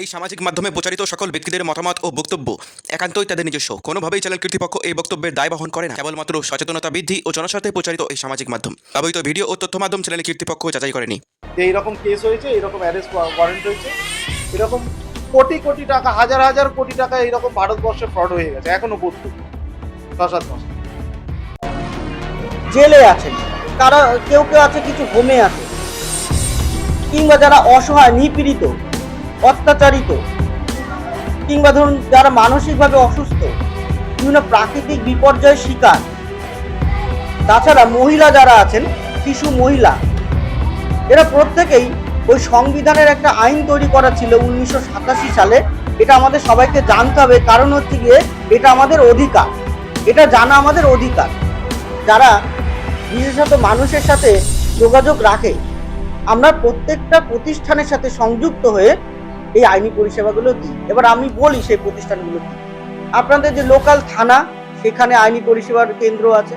এই সামাজিক মাধ্যমে প্রচারিত সকল ব্যক্তিদের মতামত ও বক্তব্য একান্তই তাদের নিজস্ব। কোনোভাবেই চ্যানেল কর্তৃপক্ষ এই বক্তব্যের দায় বহন করে না। কেবলমাত্র সচেতনতা বৃদ্ধি ও জনস্বার্থে প্রচারিত এই সামাজিক মাধ্যম। ব্যবহৃত ভিডিও ও তথ্য মাধ্যম চ্যানেল কর্তৃপক্ষ যাচাই করেনি। এইরকম কেস হয়েছে এইরকম অ্যারেস্ট ওয়ারেন্ট হয়েছে এরকম কোটি কোটি টাকা হাজার হাজার কোটি টাকা এইরকম ভারতবর্ষে ফ্রড হয়ে গেছে। এখনও পর্যন্ত ছ সাত মাস। জেলে আছেন। তারা কেউ কেউ আছে কিছু হোমে আছে কিংবা যারা অসহায় নিপীড়িত অত্যাচারিত। কিংবা ধরুন যারা মানসিকভাবে অসুস্থ, বিভিন্ন প্রাকৃতিক বিপর্যয়ের শিকার। তাছাড়া মহিলা যারা আছেন, শিশু মহিলা, এরা প্রত্যেকেই ওই সংবিধানের একটা আইন তৈরি করা ছিল উনিশশো সাতাশি সালে। এটা আমাদের সবাইকে জানতে হবে। কারণ হচ্ছে গিয়ে এটা আমাদের অধিকার। এটা জানা আমাদের অধিকার। যারা বিশেষত মানুষের সাথে যোগাযোগ রাখে, আমরা প্রত্যেকটা প্রতিষ্ঠানের সাথে সংযুক্ত হয়ে এই আইনি পরিষেবাগুলো দিই। এবার আমি বলি সেই প্রতিষ্ঠানগুলো কি। আপনাদের যে লোকাল থানা, সেখানে আইনি পরিষেবার কেন্দ্র আছে।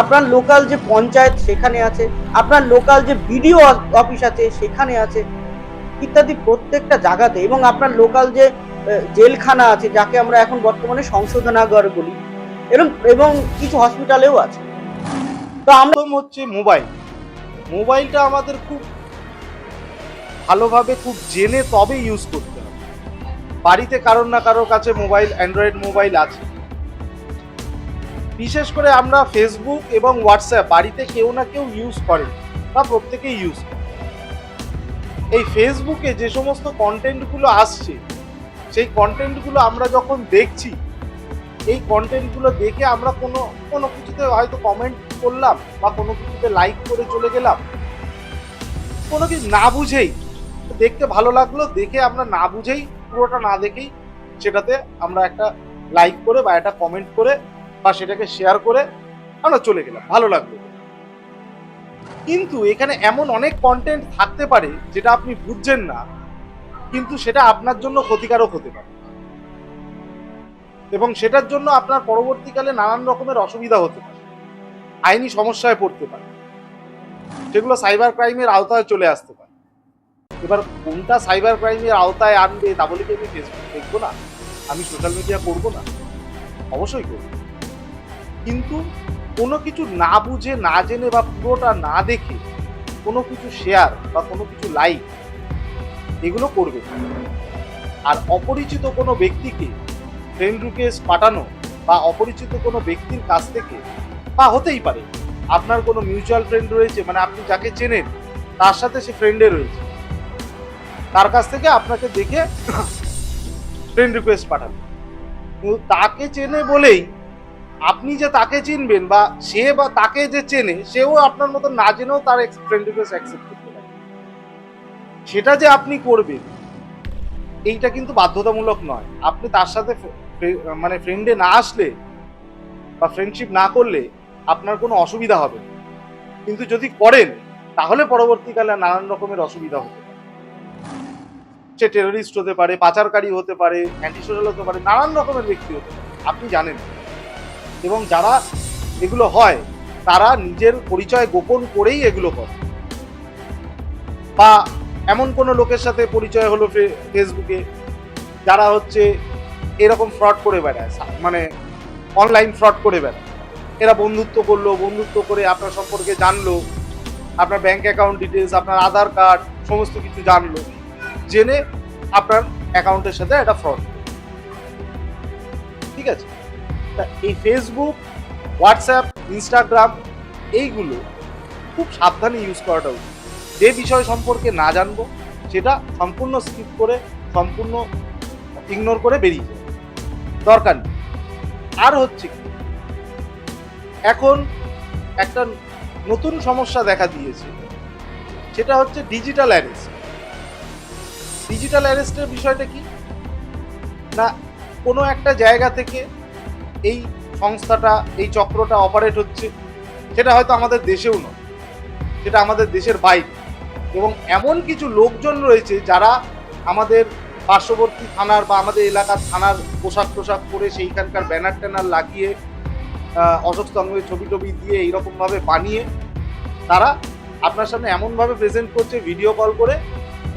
আপনার লোকাল যে পঞ্চায়েত, সেখানে আছে। আপনার লোকাল যে বিডিও অফিস আছে, সেখানে আছে। ইত্যাদি প্রত্যেকটা জায়গাতে এবং আপনার লোকাল যে জেলখানা আছে, যাকে আমরা এখন বর্তমানে সংশোধনাগার বলি, এবং এবং কিছু হসপিটালেও আছে। তো আমরা হচ্ছে মোবাইল মোবাইলটা আমাদের খুব ভালোভাবে খুব জেনে তবে ইউজ করতে হবে। বাড়িতে কারোর না কারোর কাছে মোবাইল অ্যান্ড্রয়েড মোবাইল আছে। বিশেষ করে আমরা ফেসবুক এবং হোয়াটসঅ্যাপ বাড়িতে কেউ না কেউ ইউজ করে বা প্রত্যেকেই ইউজ করে। এই ফেসবুকে যে সমস্ত কন্টেন্টগুলো আসছে, সেই কন্টেন্টগুলো আমরা যখন দেখছি, এই কন্টেন্টগুলো দেখে আমরা কোনো কোনো কিছুতে হয়তো কমেন্ট করলাম বা কোনো কিছুতে লাইক করে চলে গেলাম। কোনো কিছু না বুঝেই দেখতে ভালো লাগল, দেখে আমরা না বুঝেই, পুরোটা না দেখেই সেটাতে আমরা একটা লাইক করে বা একটা কমেন্ট করে বা সেটাকে শেয়ার করে আমরা চলে গেলাম। ভালো লাগল। কিন্তু এখানে এমন অনেক কন্টেন্ট থাকতে পারে যেটা আপনি বুঝছেন না, কিন্তু সেটা আপনার জন্য ক্ষতিকারক হতে পারে। এবং সেটার জন্য আপনার পরবর্তীকালে নানান রকমের অসুবিধা হতে পারে। আইনি সমস্যায় পড়তে পারে। সেগুলো সাইবার ক্রাইমের আওতায় চলে আসতে পারে। এবার কোনটা সাইবার ক্রাইমের আওতায় আনবে তা বলে কি আমি ফেসবুক দেখব না? আমি সোশ্যাল মিডিয়া করব না? অবশ্যই করব। কিন্তু কোনো কিছু না বুঝে, না জেনে বা পুরোটা না দেখে কোনো কিছু শেয়ার বা কোনো কিছু লাইক এগুলো করবে আর অপরিচিত কোনো ব্যক্তিকে ফ্রেন্ড রিকোয়েস্ট পাঠানো বা অপরিচিত কোনো ব্যক্তির কাছ থেকে বা হতেই পারে। আপনার কোনো মিউচুয়াল ফ্রেন্ড রয়েছে মানে আপনি যাকে চেনেন, তার সাথে সে ফ্রেন্ডে রয়েছে। তার কাছ থেকে আপনাকে দেখে ফ্রেন্ড রিকোয়েস্ট পাঠাবে। তাকে চেনে বলেই আপনি যে তাকে চিনবেন বা সে বা তাকে যে চেনে, সেও আপনার মতো না জেনেও তার ফ্রেন্ড রিকোয়েস্ট অ্যাকসেপ্ট করতে পারে। সেটা যে আপনি করবেন, এইটা কিন্তু বাধ্যতামূলক নয়। আপনি তার সাথে মানে ফ্রেন্ডে না আসলে বা ফ্রেন্ডশিপ না করলে আপনার কোনো অসুবিধা হবে। কিন্তু যদি করেন, তাহলে পরবর্তীকালে নানান রকমের অসুবিধা পারে। সে টেররিস্ট হতে পারে, পাচারকারী হতে পারে অ্যান্টি সোশ্যাল হতে পারে, নানান রকমের ব্যক্তি হতে পারে, আপনি জানেন। এবং যারা এগুলো হয়, তারা নিজের পরিচয় গোপন করেই এগুলো করে। বা এমন কোনো লোকের সাথে পরিচয় হলো ফেসবুকে যারা হচ্ছে এরকম ফ্রড করে বেড়ায় মানে অনলাইন ফ্রড করে বেড়ায়। এরা বন্ধুত্ব করল, বন্ধুত্ব করে আপনার সম্পর্কে জানলো, আপনার ব্যাংক অ্যাকাউন্ট ডিটেলস আপনার আধার কার্ড সমস্ত কিছু জানলো। জেনে আপনার অ্যাকাউন্টের সাথে একটা ফ্রড ঠিক আছে? তা এই ফেসবুক হোয়াটসঅ্যাপ ইনস্টাগ্রাম এইগুলো খুব সাবধানে ইউজ করাটা উচিত। যে বিষয় সম্পর্কে না জানব, সেটা সম্পূর্ণ স্কিপ করে, সম্পূর্ণ ইগনোর করে বেরিয়ে যায়। দরকার নেই। আর হচ্ছে কি, এখন একটা নতুন সমস্যা দেখা দিয়েছে, সেটা হচ্ছে ডিজিটাল অ্যারেস্ট ডিজিটাল অ্যারেস্টের বিষয়টা কি? না, কোনো একটা জায়গা থেকে এই সংস্থাটা, এই চক্রটা অপারেট হচ্ছে, সেটা হয়তো আমাদের দেশেও নয়। সেটা আমাদের দেশের বাইরে। এবং এমন কিছু লোকজন রয়েছে যারা আমাদের পার্শ্ববর্তী থানার বা আমাদের এলাকার থানার পোশাক টোশাক পরে সেইখানকার ব্যানার ট্যানার লাগিয়ে অশোক স্তম্ভের ছবি টবি দিয়ে এইরকমভাবে বানিয়ে তারা আপনার সামনে এমনভাবে প্রেজেন্ট করছে ভিডিও কল করে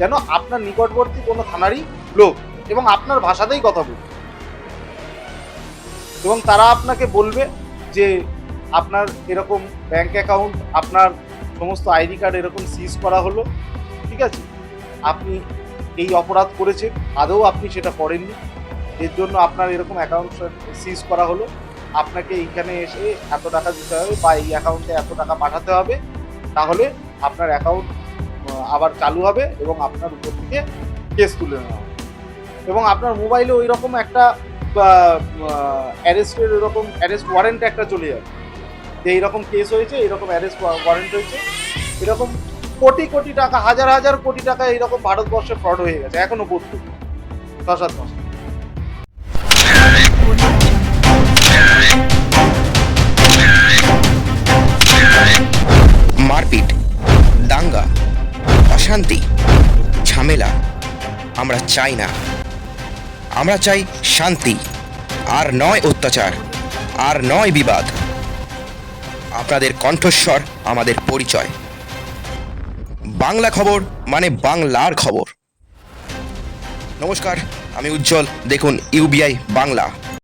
যেন আপনার নিকটবর্তী কোনো থানারই লোক এবং আপনার ভাষাতেই কথা বলবে। এবং তারা আপনাকে বলবে যে আপনার এরকম ব্যাংক অ্যাকাউন্ট আপনার সমস্ত আইডি কার্ড এরকম সিজ করা হলো, ঠিক আছে? আপনি এই অপরাধ করেছেন, আদৌ আপনি সেটা করেননি। এর জন্য আপনার এরকম অ্যাকাউন্ট সিজ করা হলো। আপনাকে এইখানে এসে এত টাকা দিতে হবে বা এই অ্যাকাউন্টে এত টাকা পাঠাতে হবে। তাহলে আপনার অ্যাকাউন্ট আবার চালু হবে এবং আপনার উপর থেকে কেস তুলে নেওয়া হবে। এবং আপনার মোবাইলে ওই রকম একটা অ্যারেস্টের এরকম অ্যারেস্ট ওয়ারেন্ট একটা চলে যাবে। যে এইরকম কেস হয়েছে, এইরকম অ্যারেস্ট ওয়ারেন্ট হয়েছে। এরকম কোটি কোটি টাকা, হাজার হাজার কোটি টাকা এইরকম ভারতবর্ষে ফ্রড হয়ে গেছে, এখনও পর্যন্ত দশ হাত দশ মারপিট। অশান্তি ঝামেলা, আমরা চাই না। আমরা চাই শান্তি, আর নয় অত্যাচার, আর নয় বিবাদ। আপনাদের কণ্ঠস্বর আমাদের পরিচয়। বাংলা খবর মানে বাংলার খবর। নমস্কার, আমি উজ্জ্বল। দেখুন ইউবিআই বাংলা।